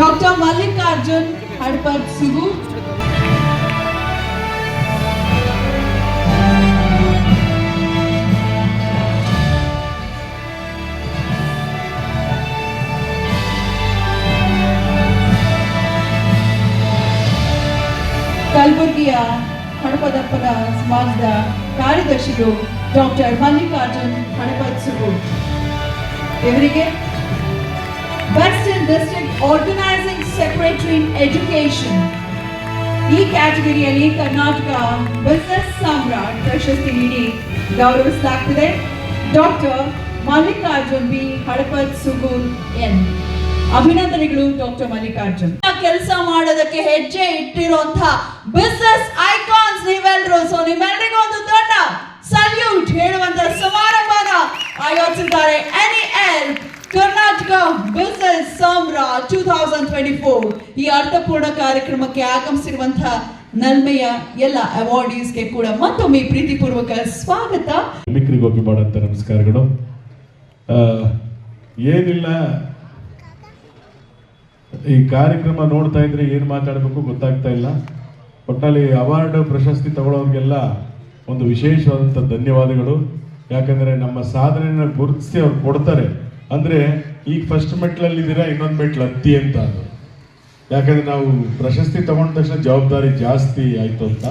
Arjun Hadpat ಸಿಗು ಕಲಬುರಗಿಯ ಹಣಪದಪ್ಪನ ಸಮಾಜದ ಕಾರ್ಯದರ್ಶಿಗಳು ಡಾಕ್ಟರ್ ಮಲ್ಲಿಕಾರ್ಜುನ್ ಹಣಪತ್ ಸುಗು ಇವರಿಗೆ ಡಿಸ್ಟ್ರಿಕ್ಟ್ ಆರ್ಗನೈಸಿಂಗ್ ಸೆಕ್ರೆಟರಿ ಎಜುಕೇಶನ್ ಈ ಕ್ಯಾಟಗರಿಯಲ್ಲಿ ಕರ್ನಾಟಕ ಬಿಸ್ನೆಸ್ ಸಾಮ್ರಾಟ್ ಪ್ರಶಸ್ತಿ ನೀಡಿ ಗೌರವಿಸಲಾಗ್ತದೆ doctor Mallikarjun B. Halapath Sugur N. ಅಭಿನಂದನೆಗಳು ಡಾಕ್ಟರ್ ಮಲ್ಲಿಕಾರ್ಜುನ್. ಕೆಲಸ ಮಾಡೋದಕ್ಕೆ ಹೆಜ್ಜೆ ಇಟ್ಟಿರುವಂತ ಬಿಸ್ನೆಸ್ ಐಕಾನ್ಸ್ ನೀವೆಲ್ಲರೂ ಸೊ ನಿಮ್ಮೆಲ್ಲರಿಗೂ ಒಂದು ದೊಡ್ಡ ಸಲ್ಯೂಟ್ ಹೇಳುವಂತ ಸಮಾರಂಭನ ಆಯೋಜಿಸಿದ್ದಾರೆ. Karnataka business ಸಾಮ್ರ two thousand twenty four ಈ ಅರ್ಥಪೂರ್ಣ ಕಾರ್ಯಕ್ರಮಕ್ಕೆ ಆಗಮಿಸಿರುವಂತಹ ನಲ್ಮೆಯ ಎಲ್ಲ ಅವಾರ್ಡೀಸ್ಗೆ ಕೂಡ ಮತ್ತೊಮ್ಮೆ ಪ್ರೀತಿಪೂರ್ವಕ ಸ್ವಾಗತ. ಮಿಕ್ರಿಗೆ ಹೋಗಿ ಮಾಡೋಂಥ ನಮಸ್ಕಾರಗಳು. ಏನಿಲ್ಲ. ಈ ಕಾರ್ಯಕ್ರಮ ನೋಡ್ತಾ ಇದ್ರೆ ಏನು ಮಾತಾಡಬೇಕು ಗೊತ್ತಾಗ್ತಾ ಇಲ್ಲ. ಒಟ್ಟಲ್ಲಿ ಅವಾರ್ಡ್ ಪ್ರಶಸ್ತಿ ತಗೊಳ್ಳೋರಿಗೆಲ್ಲ ಒಂದು ವಿಶೇಷವಾದಂಥ ಧನ್ಯವಾದಗಳು. ಯಾಕಂದ್ರೆ ನಮ್ಮ ಸಾಧನೆನ ಗುರುತಿಸಿ ಅವ್ರು ಕೊಡ್ತಾರೆ. ಅಂದ್ರೆ ಈಗ ಫಸ್ಟ್ ಮೆಟ್ಲಲ್ಲಿ ಇದ್ದೀರಾ, ಇನ್ನೊಂದು ಮೆಟ್ಲು ಹತ್ತಿ ಅಂತ ಅದು. ಯಾಕಂದ್ರೆ ನಾವು ಪ್ರಶಸ್ತಿ ತಗೊಂಡ ತಕ್ಷಣ ಜವಾಬ್ದಾರಿ ಜಾಸ್ತಿ ಆಯ್ತು ಅಂತ.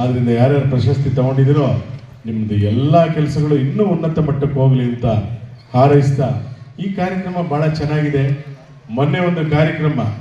ಆದ್ದರಿಂದ ಯಾರ್ಯಾರು ಪ್ರಶಸ್ತಿ ತಗೊಂಡಿದ್ದೀರೋ ನಿಮ್ಮದು ಎಲ್ಲ ಕೆಲಸಗಳು ಇನ್ನೂ ಉನ್ನತ ಮಟ್ಟಕ್ಕೆ ಹೋಗಲಿ ಅಂತ ಹಾರೈಸ್ತಾ ಈ ಕಾರ್ಯಕ್ರಮ ಬಹಳ ಚೆನ್ನಾಗಿದೆ. ಮೊನ್ನೆ ಒಂದು ಕಾರ್ಯಕ್ರಮ.